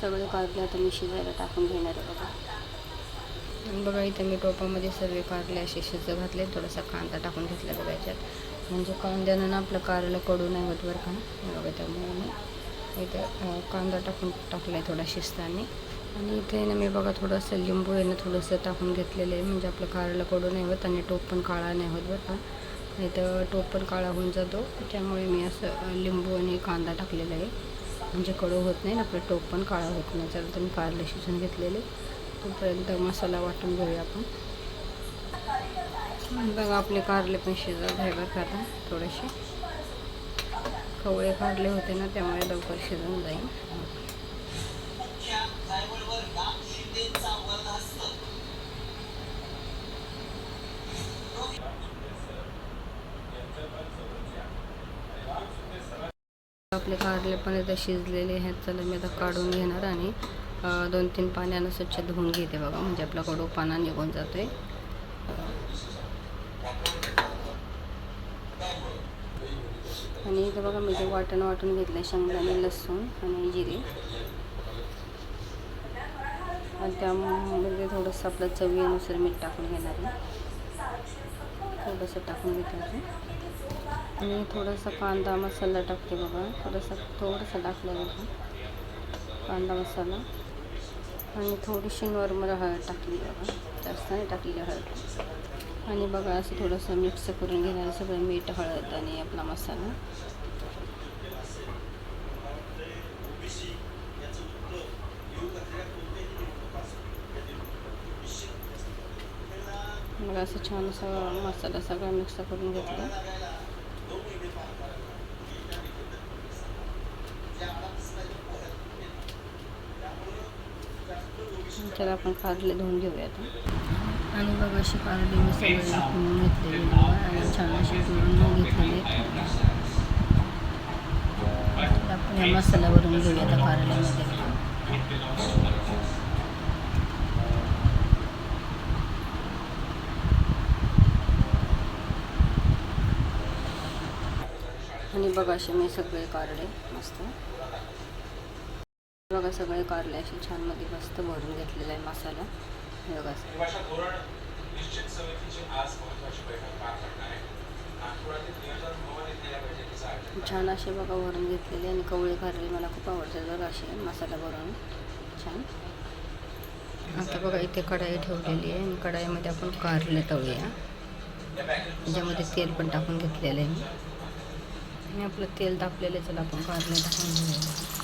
सगळे कारले आता मी शिजायला टाकून घेणार आहे बघा. बघा इथं मी टोपामध्ये सर्व कारले असे शिजत घातले थोडासा कांदा टाकून घेतला बघा याच्यात. म्हणजे कांद्यानं ना आपलं कारलं कडू नाही होत बरं का. बघा त्यामुळे मी इथं कांदा टाकून टाकला आहे थोडा शिजताना. आणि इथे ना मी बघा थोडंसं लिंबू आहे ना थोडंसं टाकून घेतलेलं आहे. म्हणजे आपलं कारलं कडू नाही होत आणि टोप पण काळा नाही होत बरं का. नाही तर टोप पण काळा होऊन जातो. त्यामुळे मी असं लिंबू आणि कांदा टाकलेला आहे. म्हणजे कडू होत नाही आपलं टोप पण काळा होत नाही. तर मी कारले शिजून घेतलेले. तोपर्यंत मसाला वाटून घेऊया आपण. बघा आपले कारले पण शिजत आहे बरं का आता थोडेसे. कवळे कारले होते ना त्यामुळे लवकर शिजून जाईल. आपले कारले पण आता शिजलेले आहेत. चला मी आता काढून घेणार आणि दोन तीन पाण्यानं स्वच्छ धुवून घेते बघा. म्हणजे आपला कडू पाना निघून जातो आहे आणि इथं बघा मी ते वाटण वाटून घेतलं शेंगदाणे लसूण आणि जिरे. आणि त्यामध्ये थोडंसं आपलं चवीनुसार मीठ टाकून घेणार आहे. थोडंसं टाकून घेतलं आणि थोडासा कांदा मसाला टाकते बघा. थोडंसं थोडंसं टाकलं बघा. कांदा मसाला. आणि थोडीशी नॉर्मल हळद टाकली बघा. जास्त नाही टाकलेली हळद. आणि बघा असं थोडंसं मिक्स करून घेणार सगळं मीठ हळद आणि आपला मसाला. मग असं छान असं मसाला सगळा मिक्स करून घेतला. त्याला आपण कारले धुवून घेऊया आता. आणि बघ अशी कारले मी सगळे धुवून घेतलेली आणि छान अशी धुवून घेतलेली आपण या मसाला भरून घेऊया आता कारल्यामध्ये. आणि बघा असे मी सगळे कारडे मस्त. बघा सगळे कारले असे छानमध्ये मस्त भरून घेतलेला आहे मसाला. हे बघा. छान असे बघा भरून घेतलेले आणि कवळे कारले मला खूप आवडतात बघा असे मसाला भरून. छान. आता बघा इथे कढाई ठेवलेली आहे आणि कढाईमध्ये आपण कारले तळूया. त्याच्यामध्ये तेल पण टाकून घेतलेलं आहे मी. आणि आपलं तेल तापलेलं आहे, चला आपण कारले टाकून घेऊया.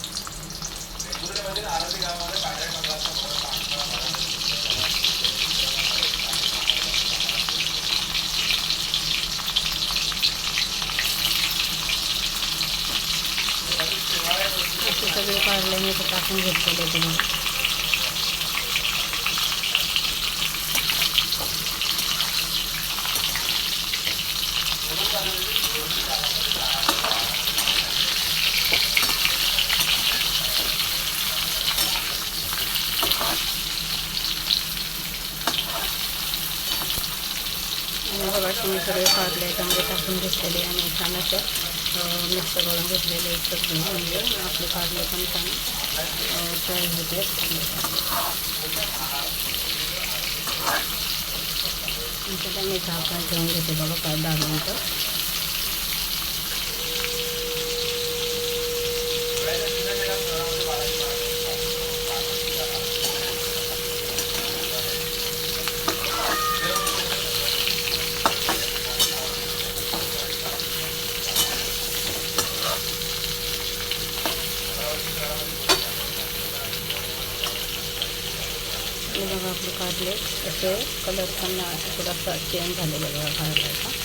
असे सगळे कारले मी इथे टाकून घेतलेले आहे बघा मी सगळे कारले त्यामध्ये टाकून घेतलेले आणि छान असं मिक्स करून घेतलेले आहेत म्हणजे आपले कारले पण छान फ्राय होते. त्याला मी झाकण ठेवून घेते बघा पाच दहा मिनटं. आणि बघा आपलं कारले असं कलर पण थोडासा चेंज झालेला बघा कारल्याचा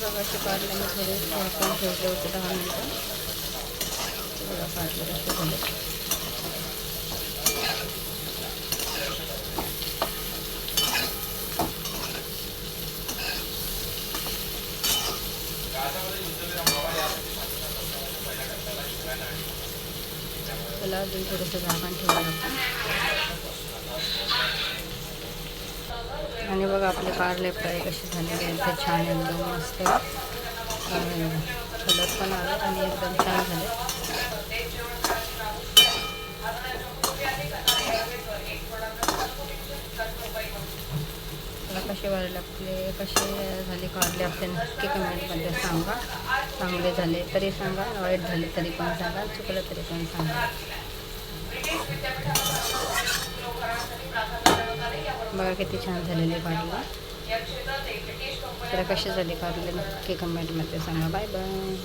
गव्हाचे पाडलं मी थोडे वापरून ठेवले होते दहा मिनटं थोडं पाडलं झालं त्याला अजून थोडंसं झाकण ठेवावं लागतं आणि बघा आपले कारले फ्राय कसे झालेले आहेत ते छान एकदम मस्त कलर पण आला आणि एकदम छान झाले. मला कसे वाढले आपले कसे झाले कारले आपले नक्की कमेंटमध्ये सांगा. चांगले झाले तरी सांगा वाईट झाले तरी पण सांगा चुकलं तरी पण सांगा. बघा किती छान झालेले कारले तर कसे झाले पाहिजे नक्की कमेंटमध्ये सांगा. Bye bye.